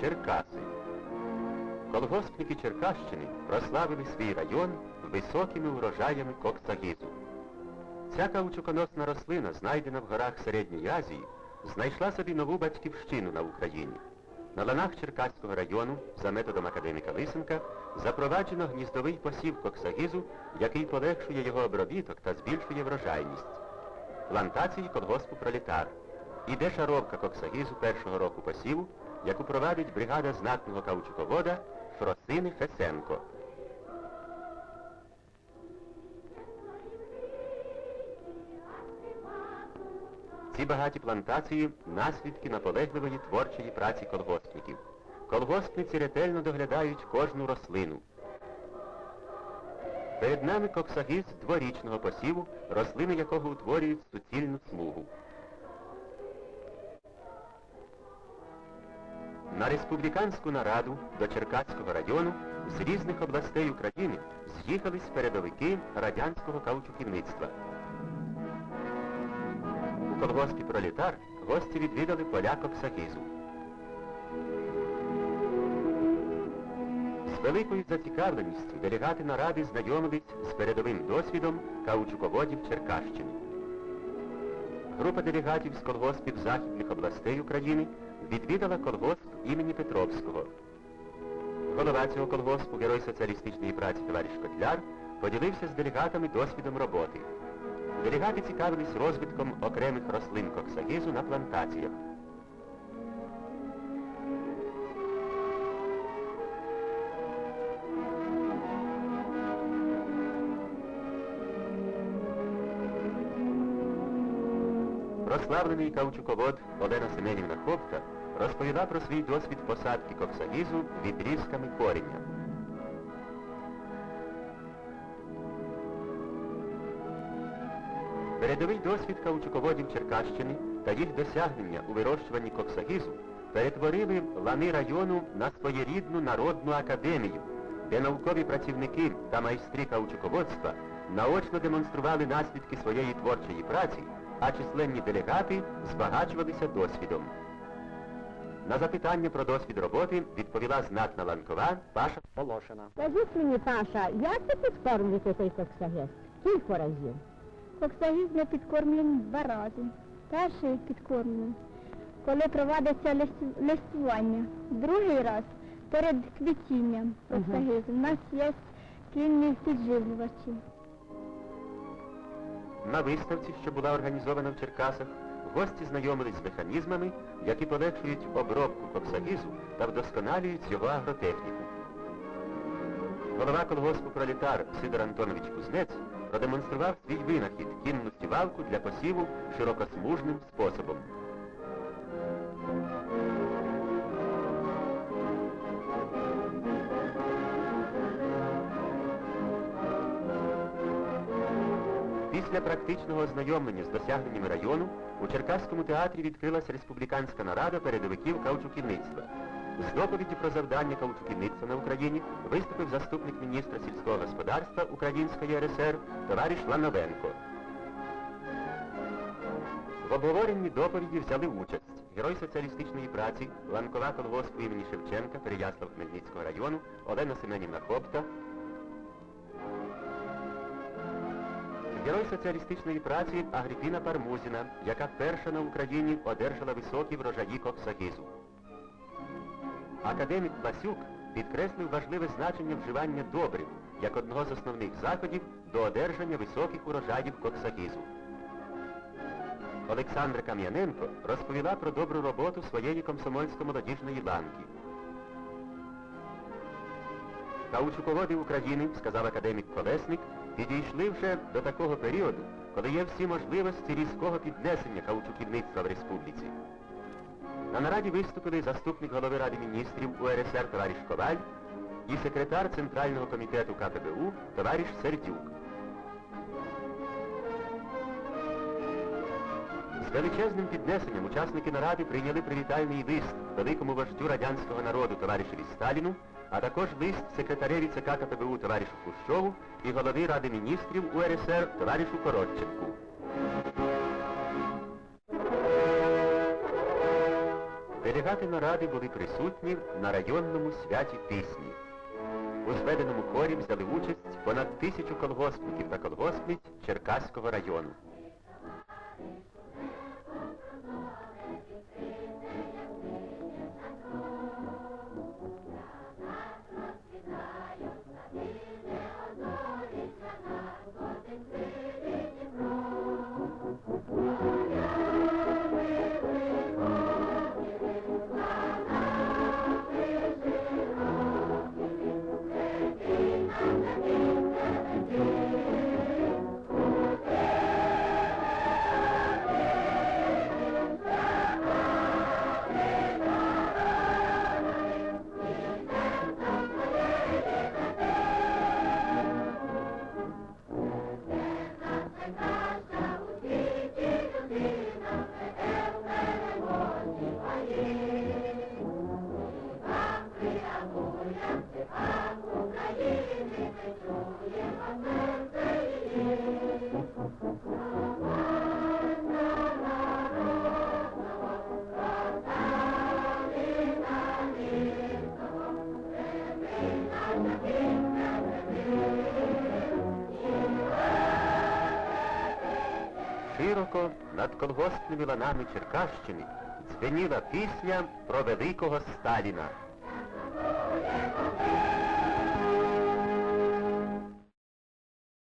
Черкаси. Колгоспники Черкащини прославили свій район високими урожаями коксагізу. Ця каучуконосна рослина, знайдена в горах Середньої Азії, знайшла собі нову батьківщину на Україні. На ланах Черкаського району, за методом академіка Лисенка, запроваджено гніздовий посів коксагізу, який полегшує його обробіток та збільшує врожайність. Плантації колгоспу пролітар. Іде шаровка коксагізу першого року посіву, яку провадить бригада знатного каучуковода Фросини Фесенко. Ці багаті плантації наслідки наполегливої творчої праці колгоспників. Колгоспниці ретельно доглядають кожну рослину. Перед нами коксагіз дворічного посіву, рослини якого утворюють суцільну смугу. На республіканську нараду до Черкаського району з різних областей України з'їхались передовики радянського каучуківництва. У колгоспі Пролітар гості відвідали поля Коксагізу. З великою зацікавленістю делегати наради знайомились з передовим досвідом каучуководів Черкащини. Група делегатів з колгоспів Західних областей України відвідала колгосп імені Петровського. Голова цього колгоспу, герой соціалістичної праці товариш Котляр, поділився з делегатами досвідом роботи. Делегати цікавились розвитком окремих рослин коксагізу на плантаціях. Прославлений каучуковод Олена Семенівна Хопка розповіла про свій досвід посадки коксагізу відрізками коріння. Передовий досвід каучуководів Черкащини та їх досягнення у вирощуванні коксагізу перетворили лани району на своєрідну народну академію, де наукові працівники та майстри каучуководства наочно демонстрували наслідки своєї творчої праці, а численні делегати збагачувалися досвідом. На запитання про досвід роботи відповіла знатна ланкова Паша Волошина. Скажіть мені, Паша, як ви підкормлюєте цей коксагез? Кілька разів? Коксагіз ми підкормлюємо два рази. Перший підкормлюємо, коли проводиться листу- листування. Другий раз перед квітінням коксагізу. У нас є кінні підживлювачі. На виставці, що була організована в Черкасах, гості знайомились з механізмами, які полегшують обробку коксагізу та вдосконалюють його агротехніку. Голова колгоспу пролітар Сидор Антонович Кузнець продемонстрував свій винахід кінну валку для посіву широкосмужним способом. Після практичного ознайомлення з досягненнями району у Черкаському театрі відкрилась республіканська нарада передовиків каучуківництва. З доповіді про завдання каучуківництва на Україні виступив заступник міністра сільського господарства Української РСР товариш Лановенко. В обговоренні доповіді взяли участь герой соціалістичної праці, ланкова колгоспу імені Шевченка Переяслав Хмельницького району Олена Семенівна Хопта, Герой соціалістичної праці Агріпіна Пармузіна, яка перша на Україні одержала високі врожаї коксагізу. Академік Басюк підкреслив важливе значення вживання добрив як одного з основних заходів до одержання високих урожаїв коксагізу. Олександра Кам'яненко розповіла про добру роботу своєї комсомольсько-молодіжної ланки. Каучуководи України, сказав академік Колесник, підійшли вже до такого періоду, коли є всі можливості різкого піднесення каучуківництва в республіці. На нараді виступили заступник голови Ради міністрів УРСР товариш Коваль і секретар Центрального комітету КПБУ товариш Сердюк. З величезним піднесенням учасники наради прийняли привітальний лист великому вождю радянського народу товаришеві Сталіну, а також лист секретареві ЦК КПБУ товаришу Хрущову і голови Ради міністрів УРСР товаришу Коротченку. Делегати наради були присутні на районному святі пісні. У зведеному хорі взяли участь понад тисячу колгоспників та колгоспниць Черкаського району. Широко над колгоспними ланами Черкащини дзвеніла пісня про великого Сталіна.